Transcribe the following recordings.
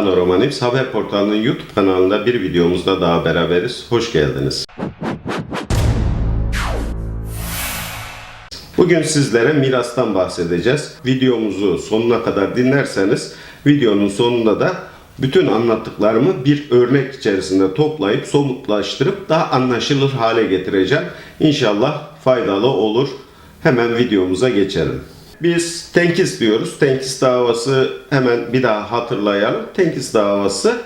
Panorama News Haber Portalı'nın YouTube kanalında bir videomuzda daha beraberiz. Hoş geldiniz. Bugün sizlere mirastan bahsedeceğiz. Videomuzu sonuna kadar dinlerseniz videonun sonunda da bütün anlattıklarımı bir örnek içerisinde toplayıp somutlaştırıp daha anlaşılır hale getireceğim. İnşallah faydalı olur. Hemen videomuza geçelim. Biz tenkis diyoruz. Tenkis davası hemen bir daha hatırlayalım. Tenkis davası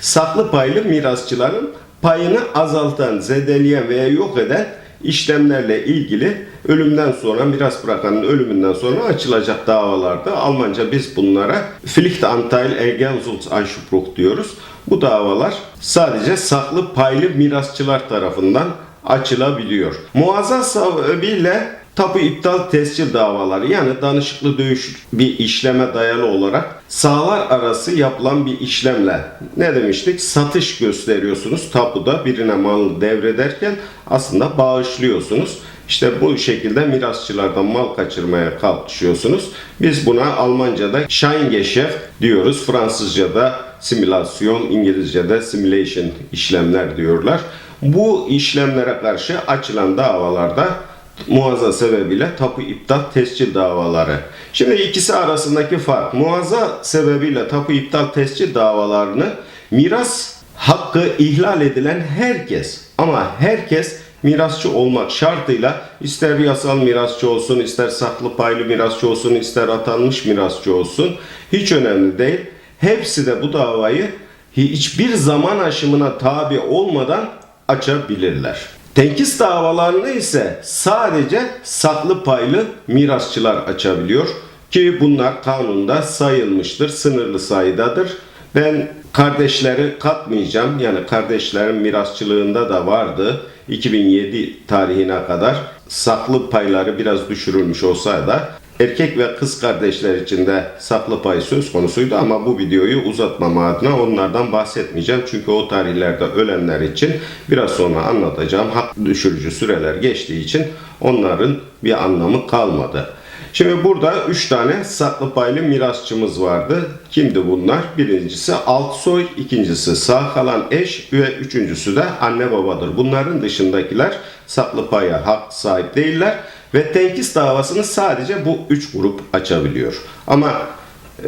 saklı paylı mirasçıların payını azaltan, zedeleyen veya yok eden işlemlerle ilgili ölümden sonra miras bırakanın ölümünden sonra açılacak davalarda Almanca biz bunlara Pflichtanteil Ergänzungsanspruch diyoruz. Bu davalar sadece saklı paylı mirasçılar tarafından açılabiliyor. Muazzaz sebebiyle tapu iptal tescil davaları yani danışıklı dövüş bir işleme dayalı olarak sahalar arası yapılan bir işlemle ne demiştik? Satış gösteriyorsunuz tapuda birine mal devrederken aslında bağışlıyorsunuz. İşte bu şekilde mirasçılardan mal kaçırmaya kalkışıyorsunuz. Biz buna Almanca'da Scheingeschäft diyoruz. Fransızca'da simülasyon, İngilizce'de simulation işlemler diyorlar. Bu işlemlere karşı açılan davalarda muazza sebebiyle tapu iptal tescil davaları. Şimdi ikisi arasındaki fark muazza sebebiyle tapu iptal tescil davalarını miras hakkı ihlal edilen herkes ama herkes mirasçı olmak şartıyla ister yasal mirasçı olsun, ister saklı paylı mirasçı olsun, ister atanmış mirasçı olsun hiç önemli değil. Hepsi de bu davayı hiçbir zaman aşımına tabi olmadan açabilirler. Tenkis davalarını ise sadece saklı paylı mirasçılar açabiliyor ki bunlar kanunda sayılmıştır, sınırlı sayıdadır. Ben kardeşleri katmayacağım. Yani kardeşlerin mirasçılığında da vardı. 2007 tarihine kadar saklı payları biraz düşürülmüş olsa da erkek ve kız kardeşler için de saklı pay söz konusuydu ama bu videoyu uzatmama adına onlardan bahsetmeyeceğim. Çünkü o tarihlerde ölenler için biraz sonra anlatacağım. Hak düşürücü süreler geçtiği için onların bir anlamı kalmadı. Şimdi burada 3 tane saklı paylı mirasçımız vardı. Kimdi bunlar? Birincisi alt soy, ikincisi sağ kalan eş ve üçüncüsü de anne babadır. Bunların dışındakiler saklı paya hak sahip değiller ve tenkis davasını sadece bu üç grup açabiliyor. Ama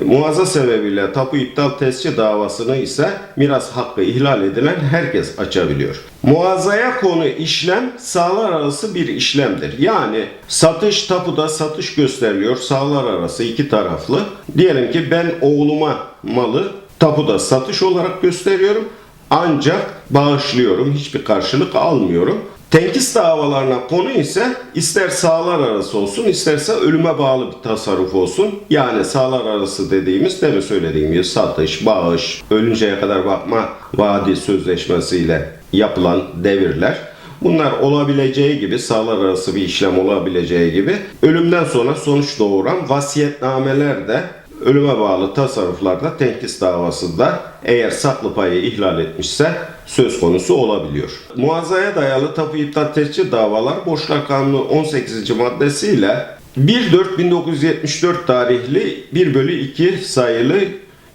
e, Muazza sebebiyle tapu iptal tescil davasını ise miras hakkı ihlal edilen herkes açabiliyor. Muazzaya konu işlem sağlar arası bir işlemdir. Yani satış tapuda satış gösteriliyor sağlar arası iki taraflı. Diyelim ki ben oğluma malı tapuda satış olarak gösteriyorum. Ancak bağışlıyorum. Hiçbir karşılık almıyorum. Tenkis davalarına konu ise ister sağlar arası olsun isterse ölüme bağlı bir tasarruf olsun. Yani sağlar arası dediğimiz demin söylediğim gibi satış, bağış, ölünceye kadar bakma vadi sözleşmesiyle yapılan devirler. Bunlar olabileceği gibi sağlar arası bir işlem olabileceği gibi ölümden sonra sonuç doğuran vasiyetnameler de ölüme bağlı tasarruflarda tenkis davasında eğer saklı payı ihlal etmişse söz konusu olabiliyor. Muazzaya dayalı tapu iptal tescil davalar Borçlar Kanunu 18. maddesiyle 1.4.1974 tarihli 1 bölü 2 sayılı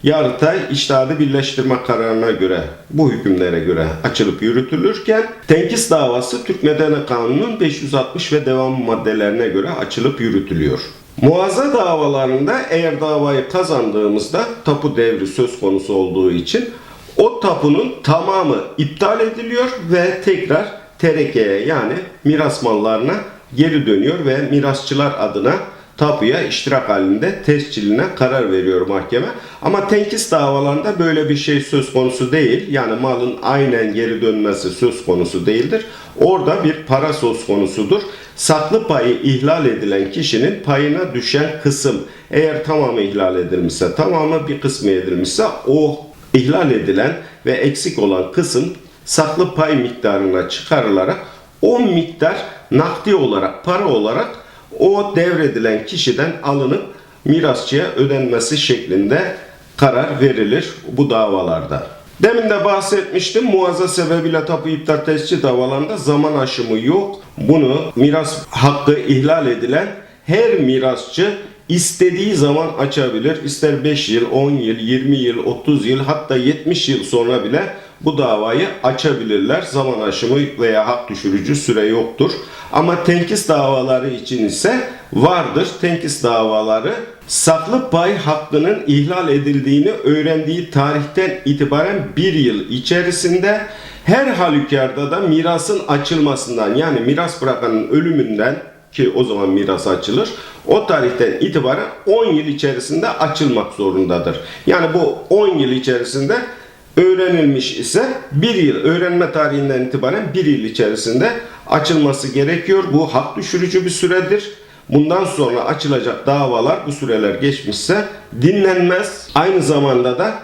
Yargıtay İçtihadı Birleştirme kararına göre bu hükümlere göre açılıp yürütülürken tenkis davası Türk Medeni Kanunu'nun 560 ve devam maddelerine göre açılıp yürütülüyor. Muazza davalarında eğer davayı kazandığımızda tapu devri söz konusu olduğu için o tapunun tamamı iptal ediliyor ve tekrar terekeye yani miras mallarına geri dönüyor ve mirasçılar adına tapuya iştirak halinde tesciline karar veriyor mahkeme. Ama tenkis davalarında böyle bir şey söz konusu değil. Yani malın aynen geri dönmesi söz konusu değildir. Orada bir para söz konusudur. Saklı payı ihlal edilen kişinin payına düşen kısım eğer tamamı ihlal edilmişse, tamamı bir kısmı edilmişse o ihlal edilen ve eksik olan kısım saklı pay miktarına çıkarılarak o miktar nakdi olarak, para olarak o devredilen kişiden alınıp mirasçıya ödenmesi şeklinde karar verilir bu davalarda. Demin de bahsetmiştim muazza sebebiyle tapu iptal tescil davalarında zaman aşımı yok. Bunu miras hakkı ihlal edilen her mirasçı istediği zaman açabilir. İster 5 yıl, 10 yıl, 20 yıl, 30 yıl hatta 70 yıl sonra bile bu davayı açabilirler. Zaman aşımı veya hak düşürücü süre yoktur. Ama tenkis davaları için ise vardır. Tenkis davaları saklı pay hakkının ihlal edildiğini öğrendiği tarihten itibaren bir yıl içerisinde her halükarda da mirasın açılmasından yani miras bırakanın ölümünden ki o zaman miras açılır. O tarihten itibaren 10 yıl içerisinde açılmak zorundadır. Yani bu 10 yıl içerisinde öğrenilmiş ise bir yıl öğrenme tarihinden itibaren bir yıl içerisinde açılması gerekiyor. Bu hak düşürücü bir süredir. Bundan sonra açılacak davalar bu süreler geçmişse dinlenmez. Aynı zamanda da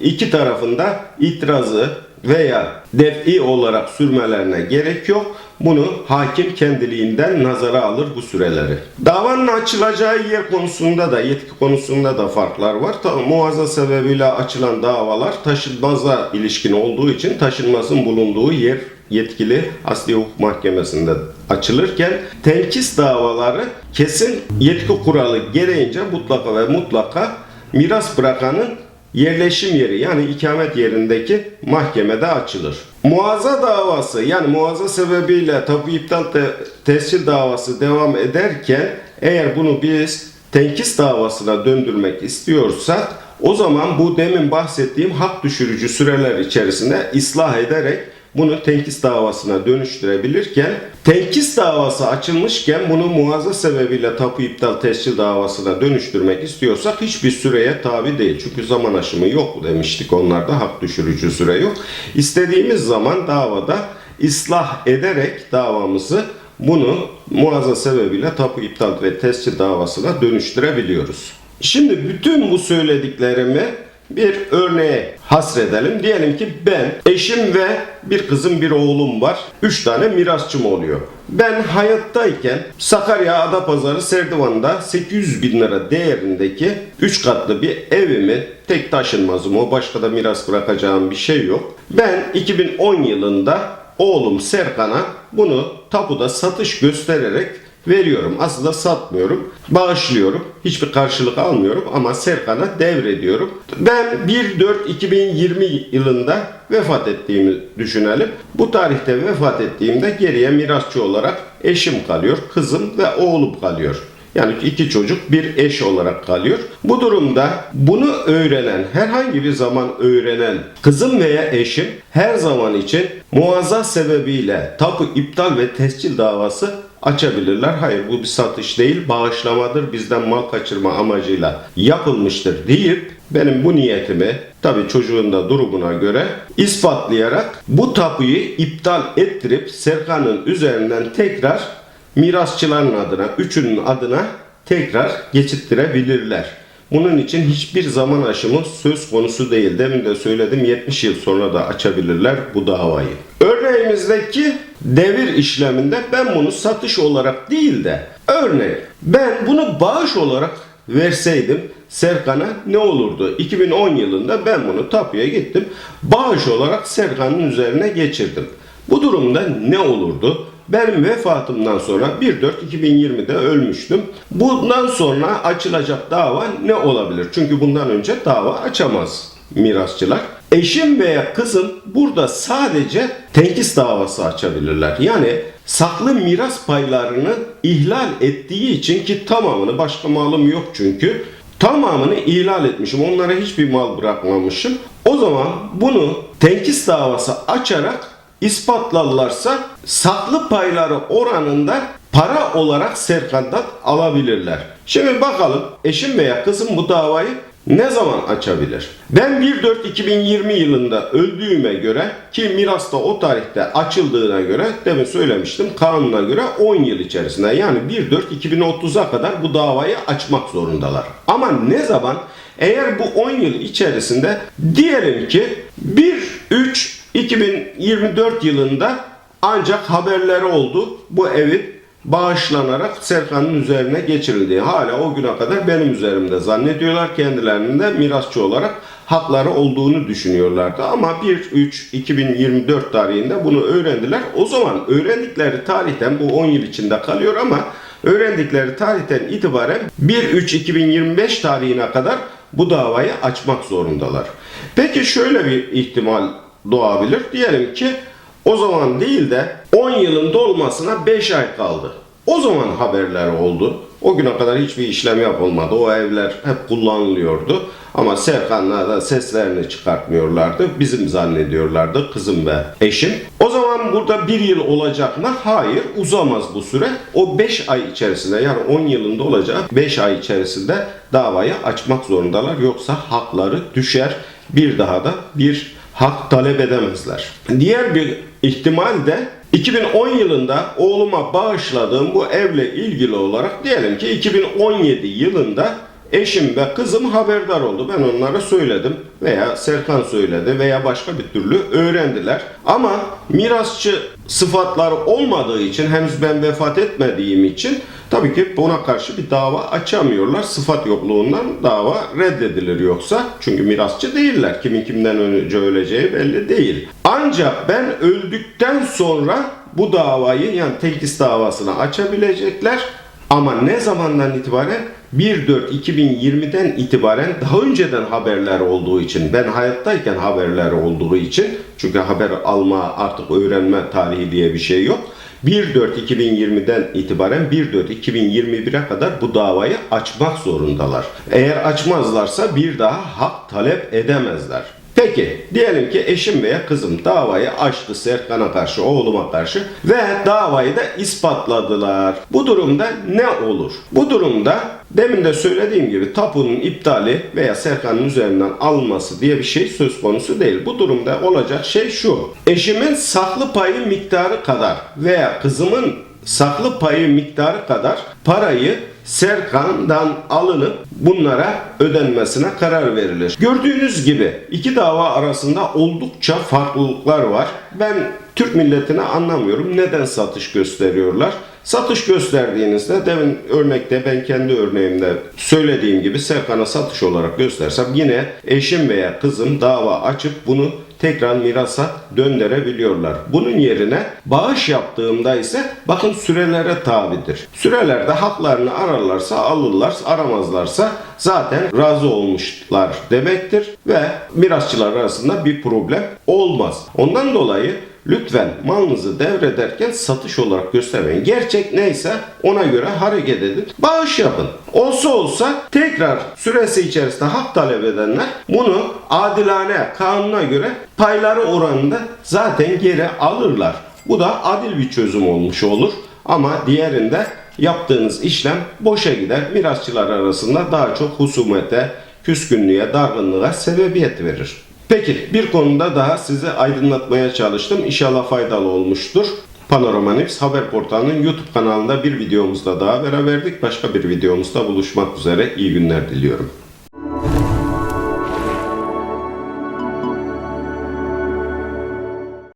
iki tarafında itirazı veya defi olarak sürmelerine gerek yok. Bunu hakim kendiliğinden nazara alır bu süreleri. Davanın açılacağı yer konusunda da yetki konusunda da farklar var. Tabi muazza sebebiyle açılan davalar taşınmaza ilişkin olduğu için taşınmasın bulunduğu yer yetkili Asli Hukuk Mahkemesi'nde açılırken tenkis davaları kesin yetki kuralı gereğince mutlaka ve mutlaka miras bırakanın yerleşim yeri yani ikamet yerindeki mahkemede açılır. Muazza davası yani muazza sebebiyle tapu iptal te- tescil davası devam ederken eğer bunu biz tenkis davasına döndürmek istiyorsak o zaman bu demin bahsettiğim hak düşürücü süreler içerisinde ıslah ederek bunu tenkis davasına dönüştürebilirken tenkis davası açılmışken bunu muazza sebebiyle tapu iptal tescil davasına dönüştürmek istiyorsak hiçbir süreye tabi değil. Çünkü zaman aşımı yok demiştik onlarda hak düşürücü süre yok. İstediğimiz zaman davada ıslah ederek davamızı bunu muazza sebebiyle tapu iptal ve tescil davasına dönüştürebiliyoruz. Şimdi bütün bu söylediklerimi bir örneğe hasredelim. Diyelim ki ben, eşim ve bir kızım bir oğlum var. Üç tane mirasçım oluyor. Ben hayattayken Sakarya Adapazarı Serdivan'da 800 bin lira değerindeki 3 katlı bir evimi tek taşınmazım o başka da miras bırakacağım bir şey yok. Ben 2010 yılında oğlum Serkan'a bunu tapuda satış göstererek veriyorum. Aslında satmıyorum. Bağışlıyorum. Hiçbir karşılık almıyorum ama Serkan'a devrediyorum. Ben 1-4-2020 yılında vefat ettiğimi düşünelim. Bu tarihte vefat ettiğimde geriye mirasçı olarak eşim kalıyor, kızım ve oğlum kalıyor. Yani iki çocuk bir eş olarak kalıyor. Bu durumda bunu öğrenen, herhangi bir zaman öğrenen kızım veya eşim her zaman için muazza sebebiyle tapu iptal ve tescil davası açabilirler. Hayır bu bir satış değil, bağışlamadır, bizden mal kaçırma amacıyla yapılmıştır deyip benim bu niyetimi tabii çocuğun da durumuna göre ispatlayarak bu tapuyu iptal ettirip Serkan'ın üzerinden tekrar mirasçıların adına, üçünün adına tekrar geçittirebilirler. Bunun için hiçbir zaman aşımı söz konusu değil. Demin de söyledim 70 yıl sonra da açabilirler bu davayı. Örneğimizdeki devir işleminde ben bunu satış olarak değil de örnek ben bunu bağış olarak verseydim Serkan'a ne olurdu? 2010 yılında ben bunu tapuya gittim. Bağış olarak Serkan'ın üzerine geçirdim. Bu durumda ne olurdu? Benim vefatımdan sonra 1.4.2020'de ölmüştüm. Bundan sonra açılacak dava ne olabilir? Çünkü bundan önce dava açamaz mirasçılar. Eşim veya kızım burada sadece tenkis davası açabilirler. Yani saklı miras paylarını ihlal ettiği için ki tamamını başka malım yok çünkü tamamını ihlal etmişim. Onlara hiçbir mal bırakmamışım. O zaman bunu tenkis davası açarak ispatlarlarsa saklı payları oranında para olarak Serkan'dan alabilirler. Şimdi bakalım eşim veya kızım bu davayı ne zaman açabilir? Ben 1.4.2020 yılında öldüğüme göre ki mirasta o tarihte açıldığına göre demin söylemiştim kanuna göre 10 yıl içerisinde yani 1.4.2030'a kadar bu davayı açmak zorundalar. Ama ne zaman? Eğer bu 10 yıl içerisinde diyelim ki 1.3 2024 yılında ancak haberleri oldu bu evin bağışlanarak Serkan'ın üzerine geçirildiği. Hala o güne kadar benim üzerimde zannediyorlar. Kendilerinin de mirasçı olarak hakları olduğunu düşünüyorlardı. Ama 1-3-2024 tarihinde bunu öğrendiler. O zaman öğrendikleri tarihten bu 10 yıl içinde kalıyor ama öğrendikleri tarihten itibaren 1-3-2025 tarihine kadar bu davayı açmak zorundalar. Peki şöyle bir ihtimal doğabilir. Diyelim ki o zaman değil de 10 yılın dolmasına 5 ay kaldı. O zaman haberler oldu. O güne kadar hiçbir işlem yapılmadı. O evler hep kullanılıyordu. Ama Serkan'la da seslerini çıkartmıyorlardı. Bizim zannediyorlardı kızım ve eşim. O zaman burada bir yıl olacak mı? Hayır uzamaz bu süre. O 5 ay içerisinde yani 10 yılında olacak 5 ay içerisinde davayı açmak zorundalar. Yoksa hakları düşer. Bir daha da bir hak talep edemezler. Diğer bir ihtimal de 2010 yılında oğluma bağışladığım bu evle ilgili olarak diyelim ki 2017 yılında eşim ve kızım haberdar oldu. Ben onlara söyledim veya Serkan söyledi veya başka bir türlü öğrendiler. Ama mirasçı sıfatları olmadığı için henüz ben vefat etmediğim için tabii ki buna karşı bir dava açamıyorlar. Sıfat yokluğundan dava reddedilir yoksa. Çünkü mirasçı değiller. Kimin kimden önce öleceği belli değil. Ancak ben öldükten sonra bu davayı yani tenkis davasını açabilecekler. Ama ne zamandan itibaren? 1.4.2020'den itibaren daha önceden haberler olduğu için, ben hayattayken haberler olduğu için, çünkü haber alma artık öğrenme tarihi diye bir şey yok. 1.4.2020'den itibaren 1.4.2021'e kadar bu davayı açmak zorundalar. Eğer açmazlarsa bir daha hak talep edemezler. Peki diyelim ki eşim veya kızım davayı açtı Serkan'a karşı, oğluma karşı ve davayı da ispatladılar. Bu durumda ne olur? Bu durumda demin de söylediğim gibi tapunun iptali veya Serkan'ın üzerinden alınması diye bir şey söz konusu değil. Bu durumda olacak şey şu. Eşimin saklı payı miktarı kadar veya kızımın saklı payı miktarı kadar parayı Serkan'dan alınıp bunlara ödenmesine karar verilir. Gördüğünüz gibi iki dava arasında oldukça farklılıklar var. Ben Türk milletini anlamıyorum. Neden satış gösteriyorlar? Satış gösterdiğinizde demin örnekte ben kendi örneğimde söylediğim gibi Serkan'a satış olarak göstersem yine eşim veya kızım dava açıp bunu tekrar mirasa döndürebiliyorlar. Bunun yerine bağış yaptığımda ise bakın sürelere tabidir. Sürelerde haklarını ararlarsa alırlar, aramazlarsa zaten razı olmuşlar demektir ve mirasçılar arasında bir problem olmaz. Ondan dolayı Lütfen malınızı devrederken satış olarak göstermeyin. Gerçek neyse ona göre hareket edin. Bağış yapın. Olsa olsa tekrar süresi içerisinde hak talep edenler bunu adilane kanuna göre payları oranında zaten geri alırlar. Bu da adil bir çözüm olmuş olur. Ama diğerinde yaptığınız işlem boşa gider. Mirasçılar arasında daha çok husumete, küskünlüğe, dargınlığa sebebiyet verir. Peki bir konuda daha size aydınlatmaya çalıştım. İnşallah faydalı olmuştur. Panorama News haber portalının YouTube kanalında bir videomuzda daha beraberdik. Başka bir videomuzda buluşmak üzere. İyi günler diliyorum.